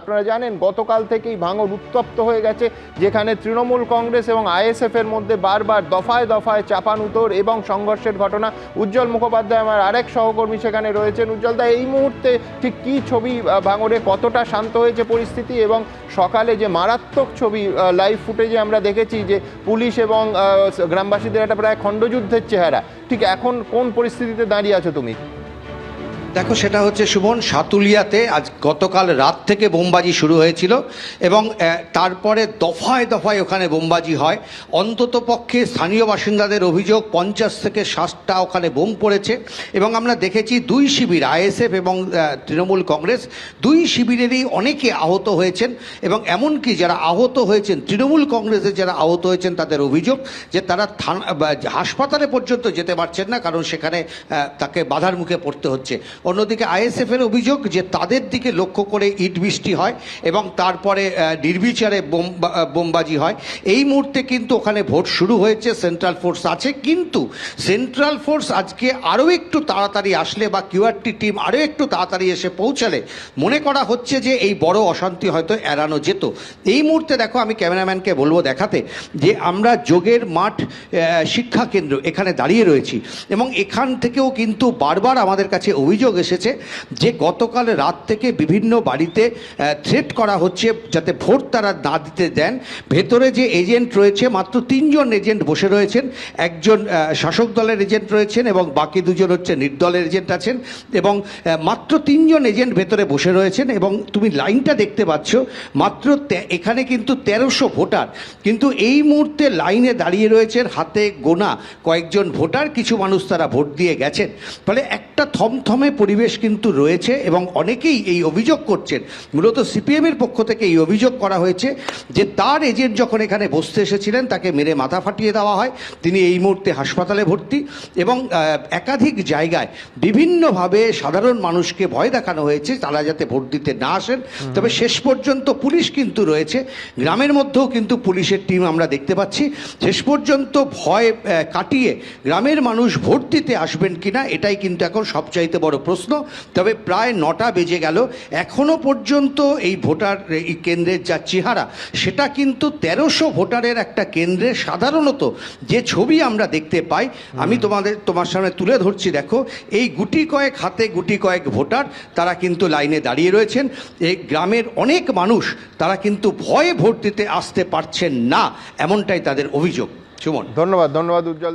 আপনারা জানেন, গতকাল থেকেই ভাঙর উত্তপ্ত হয়ে গেছে, যেখানে তৃণমূল কংগ্রেস এবং আইএসএফ এর মধ্যে বারবার দফায় দফায় চাপান চাপানুতোর এবং সংঘর্ষের ঘটনা। উজ্জ্বল মুখোপাধ্যায় আমার আরেক সহকর্মী সেখানে রয়েছেন। উজ্জ্বল দা, এই মুহূর্তে ঠিক কি ছবি ভাঙরে কতটা শান্ত হয়েছে পরিস্থিতি এবং সকালে যে মারাত্মক ছবি লাইভ ফুটেজে আমরা দেখেছি যে পুলিশ এবং গ্রামবাসীদের একটা প্রায় খণ্ডযুদ্ধের চেহারা। ঠিক এখন কোন পরিস্থিতিতে দাঁড়িয়ে আছো তুমি? দেখো, সেটা হচ্ছে সুমন, সাতুলিয়াতে আজ গতকাল রাত থেকে বোমবাজি শুরু হয়েছিল এবং তারপরে দফায় দফায় ওখানে বোমবাজি হয়। অন্তত পক্ষে স্থানীয় বাসিন্দাদের অভিযোগ পঞ্চাশ থেকে ষাটটা ওখানে বোম পড়েছে এবং আমরা দেখেছি দুই শিবির, আইএসএফ এবং তৃণমূল কংগ্রেস, দুই শিবিরেরই অনেকে আহত হয়েছেন এবং এমনকি যারা আহত হয়েছেন, তৃণমূল কংগ্রেসের যারা আহত হয়েছেন তাদের অভিযোগ যে তারা থানা হাসপাতালে পর্যন্ত যেতে পারছেন না কারণ সেখানে তাকে বাধার মুখে পড়তে হচ্ছে। অন্যদিকে আইএসএফ এর অভিযোগ যে তাদের দিকে লক্ষ্য করে ইট বৃষ্টি হয় এবং তারপরে নির্বিচারে বোম বোমবাজি হয়। এই মুহূর্তে কিন্তু ওখানে ভোট শুরু হয়েছে, সেন্ট্রাল ফোর্স আছে। কিন্তু সেন্ট্রাল ফোর্স আজকে আরও একটু তাড়াতাড়ি আসলে বা কিউআরটি টিম আরও একটু তাড়াতাড়ি এসে পৌঁছালে মনে করা হচ্ছে যে এই বড় অশান্তি হয়তো এড়ানো যেত। এই মুহূর্তে দেখো, আমি ক্যামেরাম্যানকে বলব দেখাতে যে আমরা যোগের মাঠ শিক্ষা কেন্দ্র এখানে দাঁড়িয়ে রয়েছি এবং এখান থেকেও কিন্তু বারবার আমাদের কাছে অভিযোগ এসেছে যে গতকাল রাত থেকে বিভিন্ন বাড়িতে থ্রেট করা হচ্ছে যাতে ভোট তারা না দিতে দেন। ভেতরে যে এজেন্ট রয়েছে, মাত্র তিনজন এজেন্ট বসে রয়েছেন। একজন শাসক দলের এজেন্ট রয়েছেন এবং বাকি দুজন হচ্ছে নির্দলের এজেন্ট আছেন এবং মাত্র তিনজন এজেন্ট ভেতরে বসে রয়েছেন এবং তুমি লাইনটা দেখতে পাচ্ছ, মাত্র এখানে কিন্তু তেরোশো ভোটার। কিন্তু এই মুহূর্তে লাইনে দাঁড়িয়ে রয়েছেন হাতে গোনা কয়েকজন ভোটার, কিছু মানুষ তারা ভোট দিয়ে গেছেন। ফলে একটা থমথমে পরিবেশ কিন্তু রয়েছে এবং অনেকেই এই অভিযোগ করছেন। মূলত সিপিএমের পক্ষ থেকে এই অভিযোগ করা হয়েছে যে তার এজেন্ট যখন এখানে বসতে এসেছিলেন তাকে মেরে মাথা ফাটিয়ে দেওয়া হয়। তিনি এই মুহূর্তে হাসপাতালে ভর্তি এবং একাধিক জায়গায় বিভিন্নভাবে সাধারণ মানুষকে ভয় দেখানো হয়েছে তারা যাতে ভোট দিতে না আসেন। তবে শেষ পর্যন্ত পুলিশ কিন্তু রয়েছে। গ্রামের মধ্যেও কিন্তু পুলিশের টিম আমরা দেখতে পাচ্ছি। শেষ পর্যন্ত ভয় কাটিয়ে গ্রামের মানুষ ভোট দিতে আসবেন কিনা এটাই কিন্তু এখন সবচাইতে বড় প্রশ্ন। তবে প্রায় নটা বেজে গেল। এখনও পর্যন্ত এই ভোটার এই কেন্দ্রের যা চেহারা সেটা কিন্তু তেরোশো ভোটারের একটা কেন্দ্রে সাধারণত যে ছবি আমরা দেখতে পাই আমি তোমাদের তোমার সামনে তুলে ধরছি দেখো এই গুটি কয়েক হাতে গুটি কয়েক ভোটার তারা কিন্তু লাইনে দাঁড়িয়ে রয়েছেন। এই গ্রামের অনেক মানুষ তারা কিন্তু ভয়ে ভোট দিতে আসতে পারছেন না এমনটাই তাদের অভিযোগ। সুমন। ধন্যবাদ ধন্যবাদ উজ্জ্বল